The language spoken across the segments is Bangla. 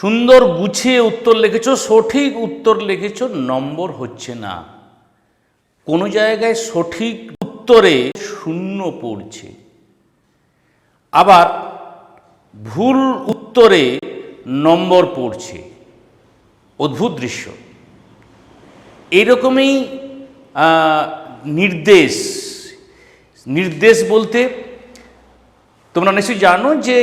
সুন্দর গুছিয়ে উত্তর লিখেছ সঠিক উত্তর লিখেছ নম্বর হচ্ছে না। কোনো জায়গায় সঠিক উত্তরে শূন্য পড়ছে। আবার ভুল উত্তরে নম্বর পড়ছে। অদ্ভুত দৃশ্য। এইরকমই আহ, নির্দেশ। নির্দেশ বলতে তোমরা নিশ্চয়ই জানো যে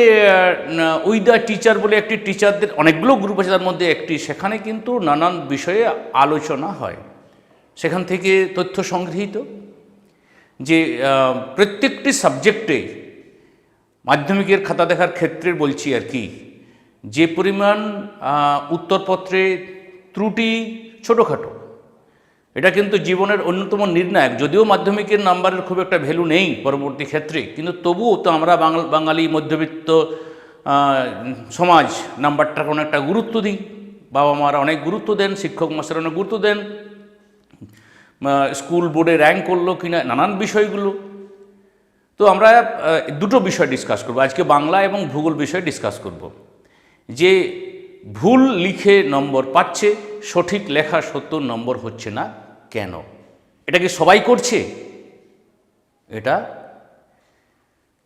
উই দ্য টিচার বলে একটি টিচারদের অনেকগুলো গ্রুপ আছে, তার মধ্যে একটি। সেখানে কিন্তু নানান বিষয়ে আলোচনা হয়। সেখান থেকে তথ্য সংগৃহীত, যে প্রত্যেকটি সাবজেক্টে মাধ্যমিকের খাতা দেখার ক্ষেত্রে বলছি আর কি, যে পরিমাণ উত্তরপত্রে ত্রুটি ছোটোখাটো। এটা কিন্তু জীবনের অন্যতম নির্ণায়ক। যদিও মাধ্যমিকের নাম্বারের খুব একটা ভ্যালু নেই পরবর্তী ক্ষেত্রে, কিন্তু তবুও তো আমরা বাঙাল মধ্যবিত্ত সমাজ নাম্বারটার কোনো একটা গুরুত্ব দিই। বাবা মারা অনেক গুরুত্ব দেন, শিক্ষক মাস্টার অনেক গুরুত্ব দেন। স্কুল বোর্ডে র্যাঙ্ক করল কিনা, নানান বিষয়গুলো। তো আমরা দুটো বিষয় ডিসকাস করব। আজকে বাংলা এবং ভূগোল বিষয়ে ডিসকাস করব। যে ভুল লিখে নম্বর পাচ্ছে, সঠিক লেখা সত্তর নম্বর হচ্ছে না। কেন? এটা কি সবাই করছে? এটা?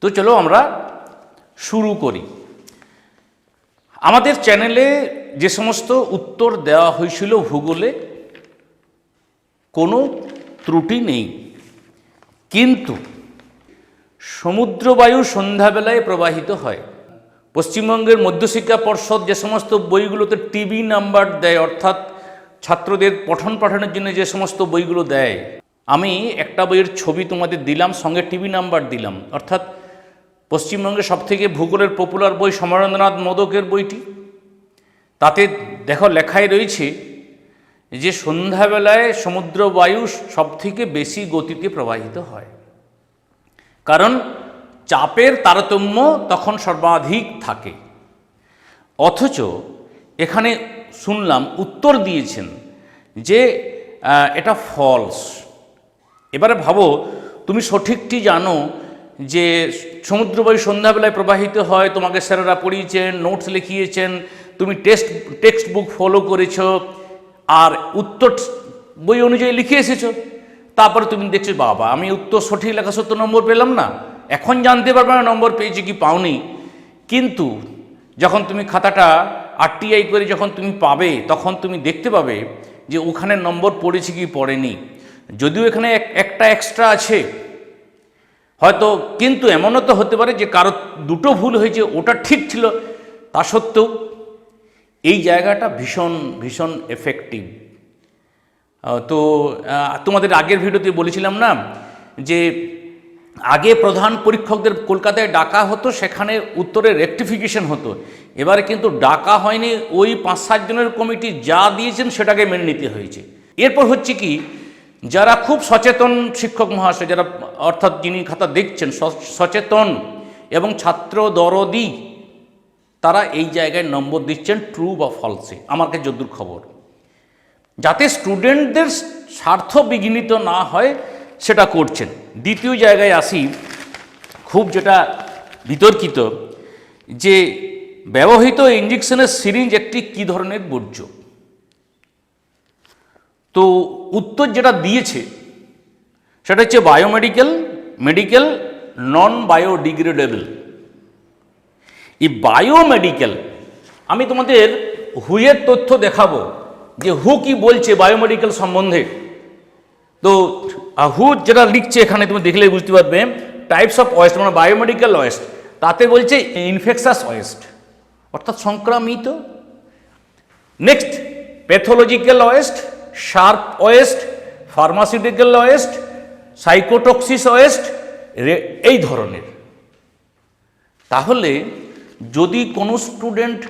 তো চলো আমরা শুরু করি। আমাদের চ্যানেলে যে সমস্ত উত্তর দেওয়া হয়েছিল ভূগোলে, কোনো ত্রুটি নেই। কিন্তু সমুদ্রবায়ু সন্ধ্যাবেলায় প্রবাহিত হয়। পশ্চিমবঙ্গের মধ্যশিক্ষা পর্ষদ যে সমস্ত বইগুলোতে টিভি নাম্বার দেয়, অর্থাৎ ছাত্রদের পঠন পাঠনের জন্য যে সমস্ত বইগুলো দেয়, আমি একটা বইয়ের ছবি তোমাদের দিলাম, সঙ্গে টিভি নাম্বার দিলাম। অর্থাৎ পশ্চিমবঙ্গের সবথেকে ভূগোলের পপুলার বই সমরেন্দ্রনাথ মোদকের বইটি। তাতে দেখো লেখায় রয়েছে যে সন্ধ্যাবেলায় সমুদ্র বায়ু সবথেকে বেশি গতিতে প্রবাহিত হয়। কারণ চাপের তারতম্য তখন সর্বাধিক থাকে। অথচ এখানে শুনলাম উত্তর দিয়েছেন যে এটা ফলস এবারে ভাবো, তুমি সঠিকটি জানো যে সমুদ্রবায়ু সন্ধ্যাবেলায় প্রবাহিত হয়, তোমাকে স্যারেরা পড়িয়েছেন নোটস লিখিয়েছেন, তুমি টেক্সট টেক্সট বুক ফলো করেছ, আর উত্তর বই অনুযায়ী লিখে এসেছ। তারপরে তুমি দেখছ, বাবা, আমি উত্তর সঠিক লেখা সত্তর নম্বর পেলাম না। এখন জানতে পারবে না নম্বর পেয়েছি কি পাওনি। কিন্তু যখন তুমি খাতাটা আরটিআই করে যখন তুমি পাবে, তখন তুমি দেখতে পাবে যে ওখানে নম্বর পড়েছে কি পড়েনি। যদিও এখানে এক- একটা এক্সট্রা আছে, হয়তো কিন্তু এমনও তো হতে পারে যে কারও দুটো ভুল হয়েছে, ওটা ঠিক ছিল। তা সত্ত্বেও এই জায়গাটা ভীষণ ভীষণ এফেক্টিভ তো তোমাদের আগের ভিডিওতে বলেছিলাম না যে আগে প্রধান পরীক্ষকদের কলকাতায় ডাকা হতো, সেখানে উত্তরের রেকটিফিকেশন হতো। এবারে কিন্তু ডাকা হয়নি, ওই পাঁচ সাত জনের কমিটি যা দিয়েছেন সেটাকে মেনে নিতে হয়েছে। এরপর হচ্ছে কি, যারা খুব সচেতন শিক্ষক মহাশয়, যারা অর্থাৎ যিনি খাতা দেখছেন সচেতন এবং ছাত্র দরদি, তারা এই জায়গায় নম্বর দিচ্ছেন ট্রু বা ফলসে আমাকে কাছে যদ্দূর খবর। যাতে স্টুডেন্টদের স্বার্থ বিঘ্নিত না হয়, সেটা করছেন। দ্বিতীয় জায়গায় আসি, খুব যেটা বিতর্কিত যে ব্যবহৃত ইঞ্জেকশনের সিরিঞ্জ একটি কী ধরনের বর্জ্য? তো উত্তর যেটা দিয়েছে, সেটা হচ্ছে বায়োমেডিক্যাল মেডিকেল নন বায়োডিগ্রেডেবল এই বায়োমেডিক্যাল আমি তোমাদের হুয়ের তথ্য দেখাবো যে হু কি বলছে বায়োমেডিক্যাল সম্বন্ধে। তো আহ, হু যেটা লিখছে এখানে তুমি দেখলে বুঝতে পারবে টাইপস অফ ওয়েস্ট মানে বায়োমেডিক্যাল ওয়েস্ট তাতে বলছে ইনফেকশাস ওয়েস্ট অর্থাৎ সংক্রামিত। Next pathological waste sharp waste pharmaceutical waste cytotoxic waste এই ধরনের। তাহলে যদি কোনো স্টুডেন্ট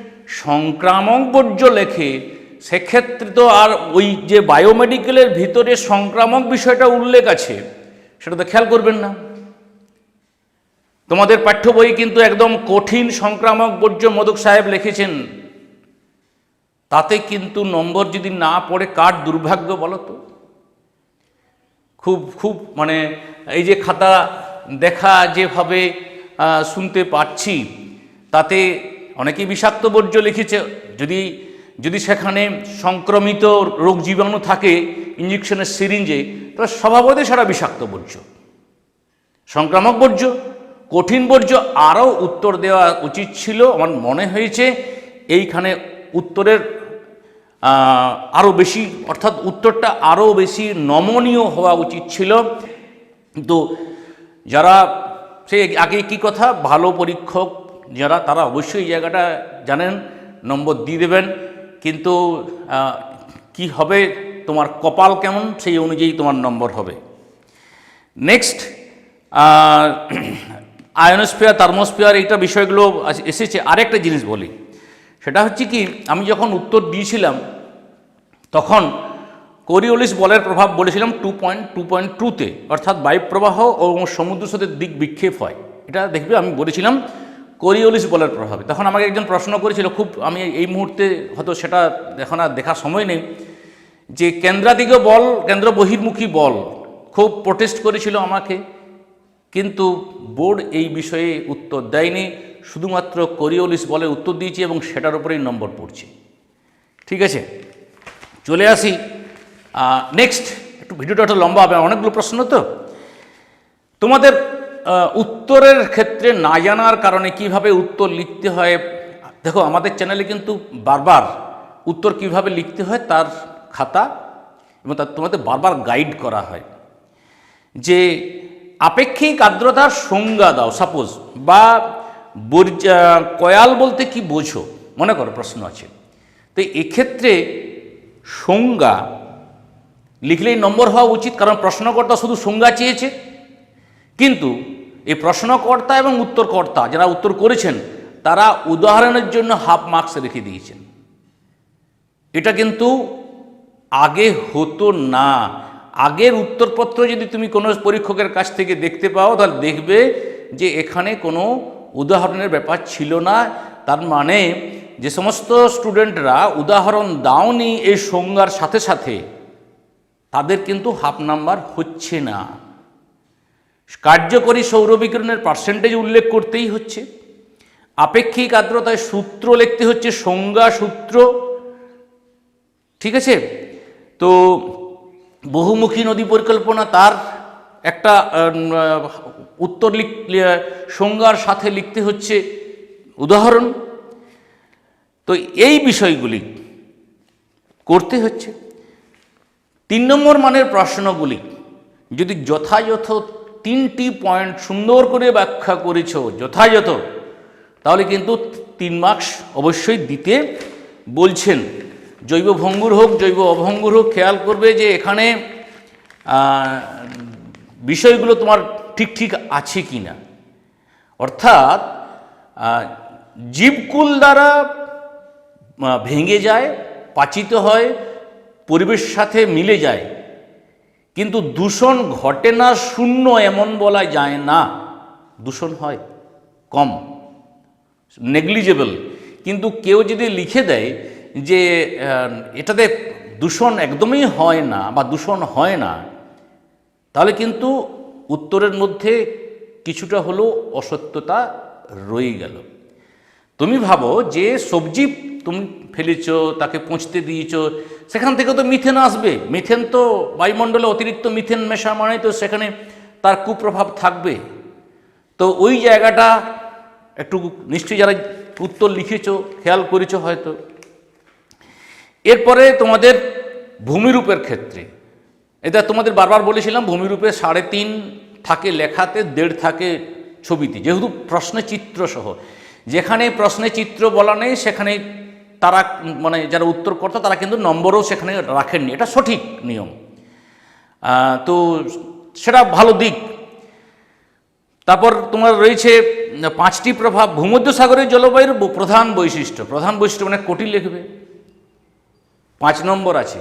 সংক্রামক বর্জ্য লেখে সেক্ষেত্রে তো আর ওই যে বায়োমেডিক্যালের ভিতরে সংক্রামক বিষয়টা উল্লেখ আছে, সেটা তো খেয়াল করবেন না। তোমাদের পাঠ্য বই কিন্তু একদম কঠিন সংক্রামক বর্জ্য মোদক সাহেব লিখেছেন। তাতে কিন্তু নম্বর যদি না পড়ে, কার দুর্ভাগ্য বলো তো? খুব খুব মানে এই যে খাতা দেখা যেভাবে শুনতে পাচ্ছি তাতে অনেকেই বিষাক্ত বর্জ্য লিখেছে। যদি যদি সেখানে সংক্রমিত রোগ জীবাণু থাকে ইঞ্জেকশনের সিরিঞ্জে তাহলে স্বভাবতই সেটা বিষাক্ত বর্জ্য। সংক্রামক বর্জ্য, কঠিন বর্জ্য আরও উত্তর দেওয়া উচিত ছিল। আমার মনে হয়েছে এইখানে উত্তরের আরও বেশি, অর্থাৎ উত্তরটা আরও বেশি নমনীয় হওয়া উচিত ছিল। তো যারা, সে আগে কি কথা? ভালো পরীক্ষক যারা, তারা অবশ্যই জায়গাটা জানেন, নম্বর দিয়ে দেবেন। কিন্তু কি হবে, তোমার কপাল কেমন, সেই অনুযায়ী তোমার নম্বর হবে। নেক্সট আয়নোস্ফিয়ার থার্মোস্ফিয়ার এইটা বিষয়গুলো এসেছে আরেকটা জিনিস বলি। সেটা হচ্ছে কি, আমি যখন উত্তর দিয়েছিলাম, তখন কোরিওলিস বলের প্রভাব বলেছিলাম টু পয়েন্ট টু পয়েন্ট টুতে অর্থাৎ বায়ুপ্রবাহ ও সমুদ্র স্রোতের দিক বিক্ষেপ হয়। এটা দেখবে আমি বলেছিলাম কোরিওলিস বলের প্রভাবে। তখন আমাকে একজন প্রশ্ন করেছিল, খুব আমি এই মুহূর্তে হয়তো সেটা এখন আর দেখার সময় নেই, যে কেন্দ্রাদিগ বল, কেন্দ্র বহির্মুখী বল খুব প্রোটেস্ট করেছিল আমাকে, কিন্তু বোর্ড এই বিষয়ে উত্তর দেয়নি, শুধুমাত্র কোরিওলিস বলে উত্তর দিয়েছি এবং সেটার উপরেই নম্বর পড়ছে। ঠিক আছে? চলে আসি। নেক্সট একটু ভিডিওটা একটু লম্বা হবে অনেকগুলো প্রশ্ন তো। তোমাদের উত্তরের ক্ষেত্রে না জানার কারণে কীভাবে উত্তর লিখতে হয়, দেখো আমাদের চ্যানেলে কিন্তু বারবার উত্তর কীভাবে লিখতে হয় তার খাতা এবং তার তোমাদের বারবার গাইড করা হয়। যে আপেক্ষিক আর্দ্রতার সংজ্ঞা দাও সাপোজ বা কয়াল বলতে কি বোঝো? মনে করো প্রশ্ন আছে। তো এক্ষেত্রে সংজ্ঞা লিখলেই নম্বর হওয়া উচিত, কারণ প্রশ্নকর্তা শুধু সংজ্ঞা চেয়েছে। কিন্তু এই প্রশ্নকর্তা এবং উত্তরকর্তা যারা উত্তর করেছেন, তারা উদাহরণের জন্য হাফ মার্কস রেখে দিয়েছেন। এটা কিন্তু আগে হতো না। আগের উত্তরপত্র যদি তুমি কোনো পরীক্ষকের কাছ থেকে দেখতে পাও, তাহলে দেখবে যে এখানে কোনো উদাহরণের ব্যাপার ছিল না। তার মানে যে সমস্ত স্টুডেন্টরা উদাহরণ দাওনি এই সংজ্ঞার সাথে সাথে, তাদের কিন্তু হাফ নাম্বার হচ্ছে না। কার্যকরী সৌরবিকিরণের পার্সেন্টেজ উল্লেখ করতেই হচ্ছে। আপেক্ষিক আর্দ্রতায় সূত্র লিখতে হচ্ছে সংজ্ঞা সূত্র। ঠিক আছে? তো বহুমুখী নদী পরিকল্পনা তার একটা উত্তর লিখ সংজ্ঞার সাথে লিখতে হচ্ছে। উদাহরণ, তো এই বিষয়গুলি করতে হচ্ছে। তিন নম্বর মানের প্রশ্নগুলি, যদি যথাযথ তিনটি পয়েন্ট সুন্দর করে ব্যাখ্যা করেছ যথাযথ, তাহলে কিন্তু তিন মার্কস অবশ্যই দিতে বলছেন। জৈব ভঙ্গুর হোক, জৈব অভঙ্গুর হোক, খেয়াল করবে যে এখানে বিষয়গুলো তোমার ঠিক ঠিক আছে কি না অর্থাৎ জীবকুল দ্বারা ভেঙে যায়, পাচিত হয় পরিবেশের সাথে মিলে যায় কিন্তু দূষণ ঘটে না, শূন্য এমন বলা যায় না। দূষণ হয়, কম নেগলিজেবল কিন্তু কেউ যদি লিখে দেয় যে এটাতে দূষণ একদমই হয় না বা দূষণ হয় না, তাহলে কিন্তু উত্তরের মধ্যে কিছুটা হলেও অসত্যতা রয়ে গেল। তুমি ভাবো যে সবজি তুমি ফেলেছ, তাকে পৌঁছতে দিয়েছ সেখান থেকে তো মিথেন আসবে। মিথেন তো বায়ুমণ্ডলে অতিরিক্ত মিথেন মেশা মানে তো সেখানে তার কুপ্রভাব থাকবে। তো ওই জায়গাটা একটু নিশ্চয়ই যারা উত্তর লিখেছ, খেয়াল করেছ হয়তো। এরপরে তোমাদের ভূমিরূপের ক্ষেত্রে। এটা তোমাদের বারবার বলেছিলাম, ভূমিরূপে সাড়ে তিন থাকে লেখাতে, দেড় থাকে ছবিতে। যেহেতু প্রশ্নে চিত্র সহ। যেখানে প্রশ্নে চিত্র বলা নেই, সেখানে তারা মানে যারা উত্তর করতো তারা কিন্তু নম্বরও সেখানে রাখেননি। এটা সঠিক নিয়ম। তো সেটা ভালো দিক। তারপর তোমার রয়েছে পাঁচটি প্রভাব। ভূমধ্যসাগরের জলবায়ুর প্রধান বৈশিষ্ট্য। প্রধান বৈশিষ্ট্য মানে কোটি লিখবে। পাঁচ নম্বর আছে।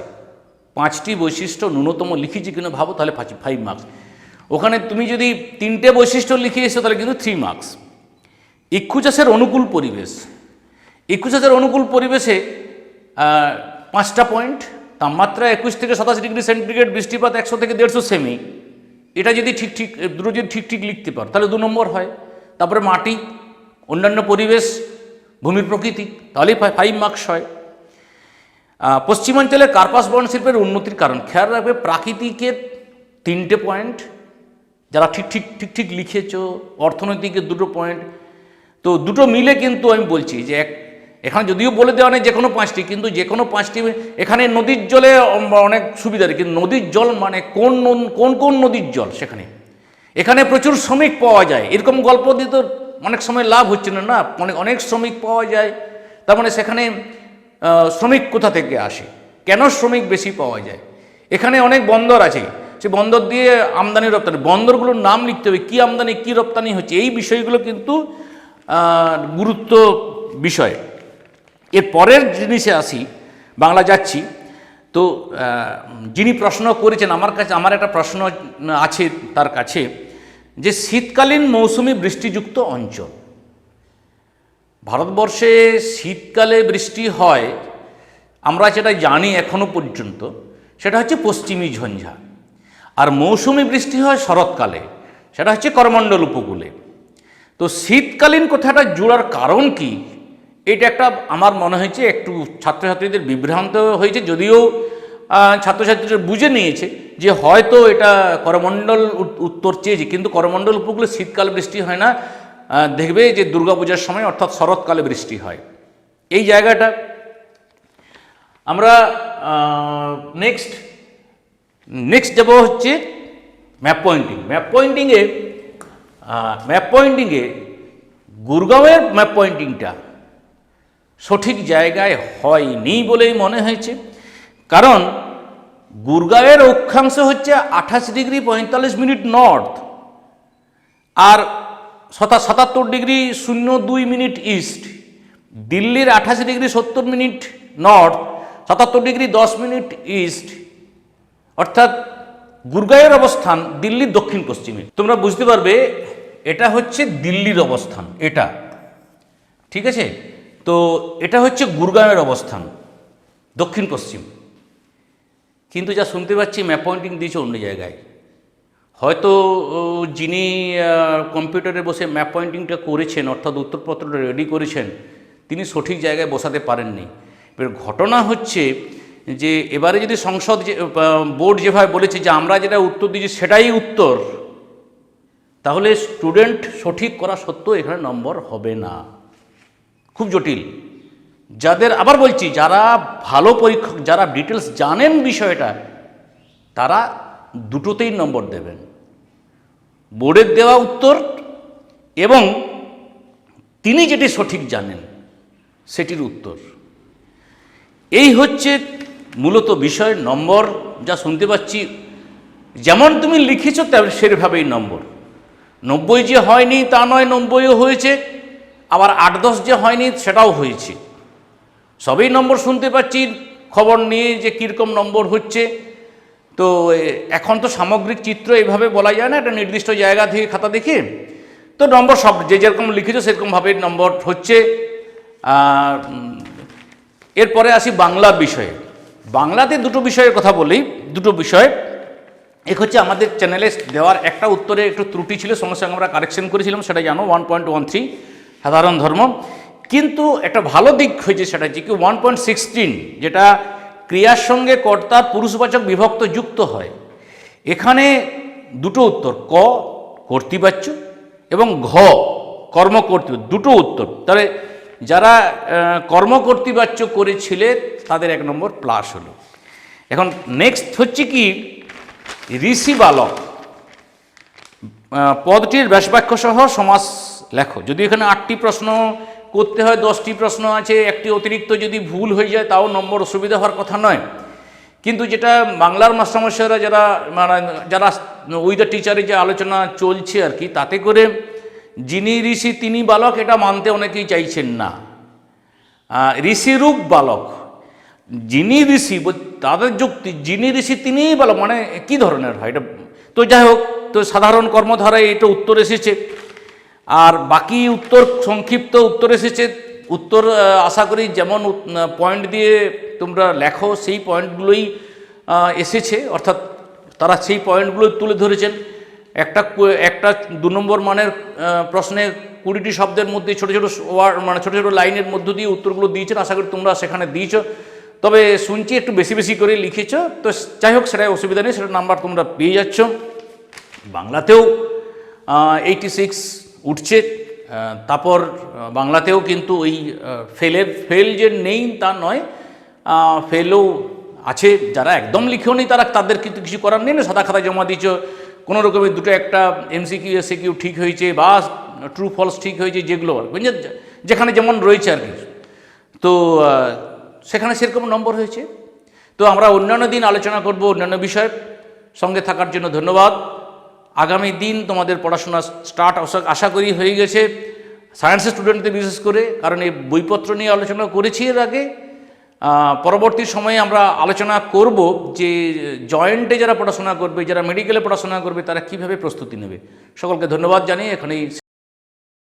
পাঁচটি বৈশিষ্ট্য ন্যূনতম লিখেছি কিনা ভাবো, তাহলে ফাইভ মার্কস ওখানে তুমি যদি তিনটে বৈশিষ্ট্য লিখে এসো, তাহলে কিন্তু থ্রি মার্কস ইক্ষু চাষের অনুকূল পরিবেশ। ইক্ষু হাজার অনুকূল পরিবেশে পাঁচটা পয়েন্ট তাপমাত্রা একুশ থেকে সাতাশ ডিগ্রি সেন্টিগ্রেড, বৃষ্টিপাত একশো থেকে দেড়শো সেমি। এটা যদি ঠিক ঠিক দুটো যদি ঠিক ঠিক লিখতে পারো, তাহলে দু নম্বর হয়। তারপরে মাটি, অন্যান্য পরিবেশ ভূমির প্রকৃতি, তাহলেই ফাইভ মার্কস হয়। পশ্চিমাঞ্চলে কার্পাস বন শিল্পের উন্নতির কারণ। খেয়াল রাখবে, প্রাকৃতিকের তিনটে পয়েন্ট যারা ঠিক ঠিক ঠিক ঠিক লিখেছ, অর্থনৈতিকের দুটো পয়েন্ট তো দুটো মিলে কিন্তু আমি বলছি যে এক এখানে যদিও বলে দেওয়া নেই যে কোনো পাঁচটি, কিন্তু যে কোনো পাঁচটি এখানে নদীর জলে অনেক সুবিধা কিন্তু নদীর জল মানে কোন কোন কোন নদীর জল সেখানে? এখানে প্রচুর শ্রমিক পাওয়া যায়। এরকম গল্প দিয়ে তো অনেক সময় লাভ হচ্ছে না না? অনেক অনেক শ্রমিক পাওয়া যায়, তার মানে সেখানে শ্রমিক কোথা থেকে আসে? কেন শ্রমিক বেশি পাওয়া যায়? এখানে অনেক বন্দর আছে, সে বন্দর দিয়ে আমদানি রপ্তানি, বন্দরগুলোর নাম লিখতে হবে, কী আমদানি, কী রপ্তানি হচ্ছে, এই বিষয়গুলো কিন্তু গুরুত্ব বিষয়। এর পরের জিনিসে আসি, বাংলা যাচ্ছি, তো যিনি প্রশ্ন করেছেন, আমার কাছে, আমার একটা প্রশ্ন আছে তার কাছে যে শীতকালীন মৌসুমি বৃষ্টিযুক্ত অঞ্চল। ভারতবর্ষে শীতকালে বৃষ্টি হয়, আমরা যেটা জানি এখনও পর্যন্ত, সেটা হচ্ছে পশ্চিমী ঝঞ্ঝা। আর মৌসুমি বৃষ্টি হয় শরৎকালে, সেটা হচ্ছে করমণ্ডল উপকূলে। তো শীতকালীন কথাটা জোড়ার কারণ কি? এটা একটা আমার মনে হয়েছে, একটু ছাত্রছাত্রীদের বিভ্রান্ত হয়েছে, যদিও ছাত্রছাত্রীরা বুঝে নিয়েছে যে হয়তো এটা করমণ্ডল উত- উত্তর চেয়েছে, কিন্তু করমণ্ডল উপকূলে শীতকালে বৃষ্টি হয় না। দেখবে যে দুর্গাপূজার সময় অর্থাৎ শরৎকালে বৃষ্টি হয়। এই জায়গাটা আমরা নেক্সট নেক্সট যাব হচ্ছে ম্যাপ পয়েন্টিং ম্যাপ পয়েন্টিংয়ে ম্যাপ পয়েন্টিংয়ে গুরগাঁওয়ের ম্যাপ পয়েন্টিংটা সঠিক জায়গায় হয়নি বলেই মনে হয়েছে। কারণ গুরগাঁওয়ের অক্ষাংশ হচ্ছে আঠাশ ডিগ্রি পঁয়তাল্লিশ মিনিট নর্থ আর সতা, সাতাত্তর ডিগ্রি শূন্য দুই মিনিট ইস্ট। দিল্লির আঠাশ ডিগ্রি সত্তর মিনিট নর্থ, সাতাত্তর ডিগ্রি দশ মিনিট ইস্ট। অর্থাৎ গুরগাঁয়ের অবস্থান দিল্লির দক্ষিণ পশ্চিমে। তোমরা বুঝতে পারবে, এটা হচ্ছে দিল্লির অবস্থান, এটা। ঠিক আছে? তো এটা হচ্ছে গুরগাঁয়ের অবস্থান, দক্ষিণ পশ্চিম। কিন্তু যা শুনতে পাচ্ছি ম্যাপ পয়েন্টিং দিয়েছে অন্য জায়গায়। হয়তো যিনি কম্পিউটারে বসে ম্যাপ পয়েন্টিংটা করেছেন, অর্থাৎ উত্তরপত্রটা রেডি করেছেন, তিনি সঠিক জায়গায় বসাতে পারেননি। এবার ঘটনা হচ্ছে যে, এবারে যদি সংসদ যে বোর্ড যেভাবে বলেছে যে, আমরা যেটা উত্তর দিয়েছি সেটাই উত্তর, তাহলে স্টুডেন্ট সঠিক করা সত্ত্বেও এখানে নম্বর হবে না। খুব জটিল। যাদের আবার বলছি, যারা ভালো পরীক্ষক যারা ডিটেলস জানেন বিষয়টা, তারা দুটোতেই নম্বর দেবেন। বোর্ডের দেওয়া উত্তর এবং তিনি যেটি সঠিক জানেন, সেটির উত্তর। এই হচ্ছে মূলত বিষয় নম্বর, যা শুনতে পাচ্ছি। যেমন তুমি লিখেছ, তেমন সেভাবেই নম্বর। নব্বই যে হয়নি, তা নয়, নব্বইও হয়েছে। আবার আট দশ যে হয়নি সেটাও হয়েছে। সবই নম্বর শুনতে পাচ্ছি, খবর নিয়ে যে কীরকম নম্বর হচ্ছে। তো এখন তো সামগ্রিক চিত্র এভাবে বলা যায় না, একটা নির্দিষ্ট জায়গা থেকে খাতা দেখে। তো নম্বর সব যে যেরকম লিখেছো সেরকমভাবে নম্বর হচ্ছে। এরপরে আসি বাংলা বিষয়ে। বাংলাতে দুটো বিষয়ের কথা বলি, দুটো বিষয়। এক হচ্ছে আমাদের চ্যানেলে দেওয়ার একটা উত্তরে একটু ত্রুটি ছিল সঙ্গে সঙ্গে আমরা কারেকশন করেছিলাম, সেটা জানো ওয়ান পয়েন্ট ওয়ান থ্রি সাধারণ ধর্ম। কিন্তু একটা ভালো দিক হয়েছে সেটা হচ্ছে কি ওয়ান পয়েন্ট সিক্সটিন যেটা ক্রিয়ার সঙ্গে কর্তার পুরুষবাচক বিভক্ত যুক্ত হয়। এখানে দুটো উত্তর ক কর্তৃবাচ্য এবং ঘ কর্মকর্তৃ দুটো উত্তর। তাহলে যারা আহ, কর্মকর্তৃবাচ্য করেছিলে তাদের এক নম্বর প্লাস হলো। এখন নেক্সট হচ্ছে কি ঋষি বালক পদটির ব্যাসবাক্য সহ সমাস লেখো, যদি এখানে আটটি প্রশ্ন করতে হয়, দশটি প্রশ্ন আছে, একটি অতিরিক্ত যদি ভুল হয়ে যায়, তাও নম্বর অসুবিধা হওয়ার কথা নয়। কিন্তু যেটা বাংলার মাস্টারমশাইরা যারা মানে যারা উই দ্য টিচারে যে আলোচনা চলছে আর কি, তাতে করে যিনি ঋষি, তিনি বালক, এটা মানতে অনেকেই চাইছেন না। ঋষিরূপ বালক, যিনি ঋষি, তাদের যুক্তি, যিনি ঋষি, তিনিই বালক মানে কি ধরনের হয় এটা? তো যাই হোক, তো সাধারণ কর্মধারায় এটা উত্তর এসেছে। আর বাকি উত্তর, সংক্ষিপ্ত উত্তর এসেছে। উত্তর আশা করি যেমন পয়েন্ট দিয়ে তোমরা লেখো, সেই পয়েন্টগুলোই এসেছে। অর্থাৎ তারা সেই পয়েন্টগুলো তুলে ধরেছেন। একটা একটা দু নম্বর মানের প্রশ্নে কুড়িটি শব্দের মধ্যে ছোটো ছোটো ওয়ার্ড মানে ছোটো ছোটো লাইনের মধ্য দিয়ে উত্তরগুলো দিয়েছেন। আশা করি তোমরা সেখানে দিয়েছ। তবে শুনছি একটু বেশি বেশি করে লিখেছ। তো যাই হোক সেটাই অসুবিধা নেই সেটা নাম্বার তোমরা পেয়ে যাচ্ছ। বাংলাতেও এইটি সিক্স উঠছে তারপর বাংলাতেও কিন্তু ওই ফেলের ফেল যে নেই তা নয় ফেলও আছে যারা একদম লিখেও নেই তারা তাদের কিন্তু কিছু করার নেই না সাদা খাতা জমা দিচ্ছ কোনো রকমের দুটো একটা এমসিকিউ এসিকিউ ঠিক হয়েছে বা ট্রু ফলস ঠিক হয়েছে যেগুলো আর কি, যেখানে যেমন রয়েছে আর কি। তো সেখানে সেরকম নম্বর হয়েছে। তো আমরা অন্যান্য দিন আলোচনা করব অন্যান্য বিষয়। সঙ্গে থাকার জন্য ধন্যবাদ। আগামী দিন তোমাদের পড়াশোনা স্টার্ট আশা করি হয়ে গেছে। সায়েন্সের স্টুডেন্টদের বিশেষ করে, কারণ এই বইপত্র নিয়ে আলোচনা করেছি এর আগে। পরবর্তী সময়ে আমরা আলোচনা করব যে জয়েন্টে যারা পড়াশোনা করবে, যারা মেডিকেলে পড়াশোনা করবে, তারা কীভাবে প্রস্তুতি নেবে। সকলকে ধন্যবাদ জানিয়ে এখানেই